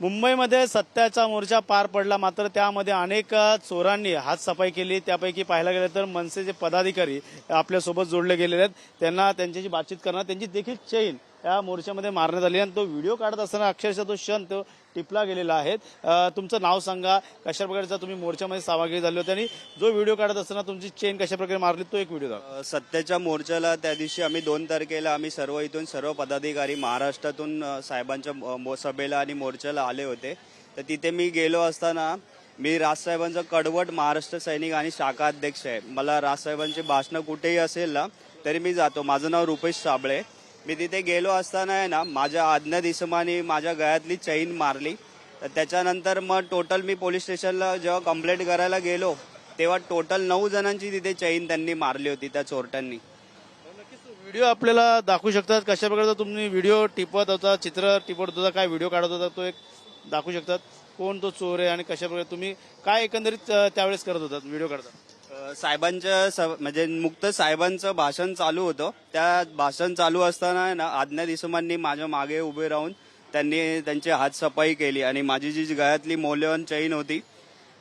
मुंबईमध्ये सत्याचा मोर्चा पार पडला मात्र त्यामध्ये अनेक चोरांनी हातसफाई केली. त्यापैकी पाहायला गेलं तर मनसेचे पदाधिकारी आपल्यासोबत जोडले गेलेले आहेत. त्यांना त्यांच्याशी बातचीत करणार. त्यांची देखील चैन या मोर्चामध्ये मारण्यात आली आणि तो व्हिडिओ काढत असताना अक्षरशः तो क्षण तो टिपला गेलेला आहे. तुमचं नाव सांगा. कशा प्रकारचा तुम्ही मोर्चामध्ये सहभागी झाले होते आणि जो व्हिडिओ काढत असताना तुमची चेन कशा प्रकारे मारली तो एक व्हिडिओ दाखवा. सत्याच्या मोर्चाला त्या दिवशी आम्ही दोन तारखेला आम्ही सर्व इथून सर्व पदाधिकारी महाराष्ट्रातून साहेबांच्या मो- सभेला आणि मोर्चाला आले होते. तर तिथे मी गेलो असताना मी राजसाहेबांचा कडवट महाराष्ट्र सैनिक आणि शाखा अध्यक्ष आहे. मला राजसाहेबांची भाषणं कुठेही असेल ना तरी मी जातो. माझं नाव रुपेश साबळे. मी तिथे गेलो असताना आहे ना माझ्या आज्ञा दिसमाने माझ्या गळ्यातली चैन मारली. तर त्याच्यानंतर मग टोटल मी पोलीस स्टेशनला जेव्हा कंप्लेंट करायला गेलो तेव्हा टोटल नऊ जणांची तिथे चैन त्यांनी मारली होती त्या चोरट्यांनी. हो, व्हिडिओ आपल्याला दाखवू शकतात कशा प्रकारचा तुम्ही व्हिडिओ टिपत होता चित्र टिपत होता काय व्हिडिओ काढत होता तो एक दाखवू शकतात. कोण तो चोर आहे आणि कशा प्रकारे तुम्ही काय एकंदरीत त्यावेळेस करत होतात व्हिडिओ काढतात साहेबांचं स- म्हणजे मुक्त साहेबांचं भाषण चालू होतं. त्या भाषण चालू असताना आहे ना आज्ञा दिसमांनी माझ्या मागे उभे राहून त्यांनी त्यांची हातसफाई केली आणि माझी जी गळ्यातली मौल्यवान चैन होती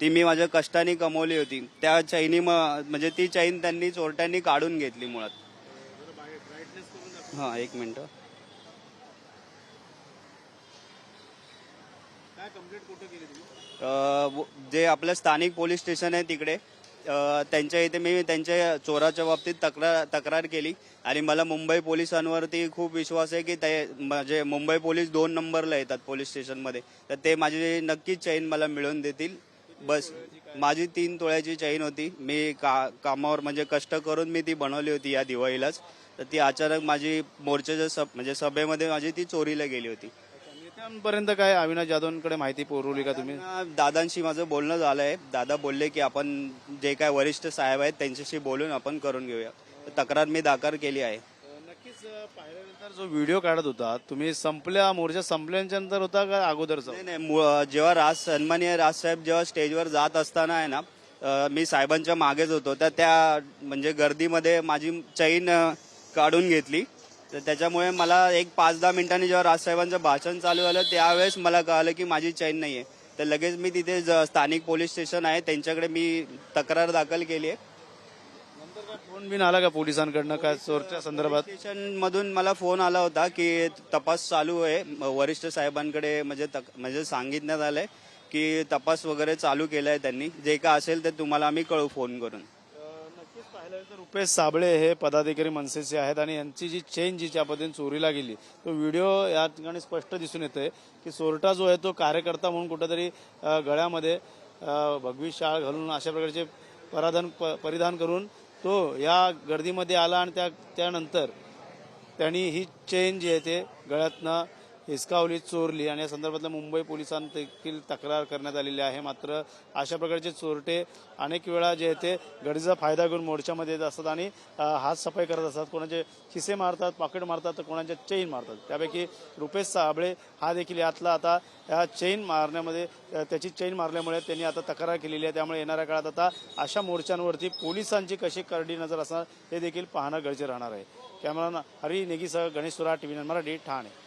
ती मी माझ्या कष्टाने कमवली होती. त्या चैनी म- म्हणजे ती चैन त्यांनी चोरट्यांनी काढून घेतली मुळात. हा एक मिनिट. अ, व- जे आपलं स्थानिक पोलीस स्टेशन आहे तिकडे त्यांच्या इथे मी त्यांच्या चोराच्या बाबतीत तक्रार तक्रार केली. आणि मला मुंबई पोलिसांवरती खूप विश्वास आहे की ते म्हणजे मुंबई पोलीस दोन नंबरला येतात पोलीस स्टेशनमध्ये. तर ते माझी नक्कीच चैन मला मिळवून देतील. बस माझी तीन तोळ्याची चैन होती. मी का कामावर म्हणजे कष्ट करून मी ती बनवली होती या दिवाळीलाच. तर ती अचानक माझी मोर्चाच्या सभ म्हणजे सभेमध्ये माझी ती चोरीला गेली होती. नेत्यांपर्यंत काय अविनाश जाधवांकडे माहिती पुरवली का तुम्ही? दादांशी माझं बोलणं झालंय. दादा बोलले की आपण जे काय वरिष्ठ साहेब आहेत त्यांच्याशी बोलून आपण करून घेऊया. तक्रार मी दाखल केली आहे. नक्कीच पाहिल्यानंतर जो व्हिडिओ काढत होता तुम्ही संपल्या मोर्चा संपल्याच्या नंतर होता का अगोदरचा? नाही नाही मु- जेव्हा राज सन्माननीय राजसाहेब जेव्हा स्टेजवर जात असताना आहे ना अं, मी साहेबांच्या मागेच होतो. तर त्या म्हणजे गर्दीमध्ये माझी चैन अं, काढून घेतली. तर त्याच्यामुळे मला एक पाच दहा मिनिटांनी जेव्हा राजसाहेबांचं भाषण चालू झालं त्यावेळेस मला कळालं की माझी चैन नाही आहे तर लगेच मी तिथे स्थानिक पोलीस स्टेशन आहे त्यांच्याकडे मी तक्रार दाखल केली आहे फोन बिन आला का पोलिसांकडनं? काय चोरच्या संदर्भात? स्टेशन मधून मला फोन आला होता की तपास चालू आहे. वरिष्ठ साहेबांकडे म्हणजे म्हणजे सांगितण्यात आलंय की तपास वगैरे चालू केलाय त्यांनी. जे काय असेल ते तुम्हाला आम्ही कळू फोन करून. रुपेश साबळे हे पदाधिकारी मनसेचे आहेत आणि यांची जी चेन जी ज्या पद्धतीने चोरीला गेली तो व्हिडिओ या ठिकाणी स्पष्ट दिसून येतोय की चोरटा जो आहे तो कार्यकर्ता म्हणून कुठेतरी गळ्यामध्ये भगवी शाळ घालून अशा प्रकारचे पराधान प- परिधान करून तो या गर्दीमध्ये आला आणि त्या त्यानंतर त्यांनी ही चेन जी आहे ते गळ्यातनं हिसकावली चोरली आणि या संदर्भातल्या मुंबई पोलिसांत देखील तक्रार करण्यात आलेली आहे. मात्र अशा प्रकारचे चोरटे अनेक वेळा जे आहे ते गडीचा फायदा घेऊन मोर्चामध्ये येत असतात आणि हात सफाई करत असतात. कोणाचे खिसे मारतात पॉकेट मारतात तर कोणाच्या चेन मारतात. त्यापैकी रुपेश साबळे हा देखील यातला आता या चेन मारण्यामध्ये त्याची चेन मारल्यामुळे त्यांनी आता तक्रार केलेली आहे. त्यामुळे येणाऱ्या काळात आता अशा मोर्चांवरती पोलिसांची कशी करडी नजर असणार हे देखील पाहणं गरजे राहणार आहे. कॅमेरा हरी नेगीसह गणेश सुरा टीव्ही मराठी ठाणे.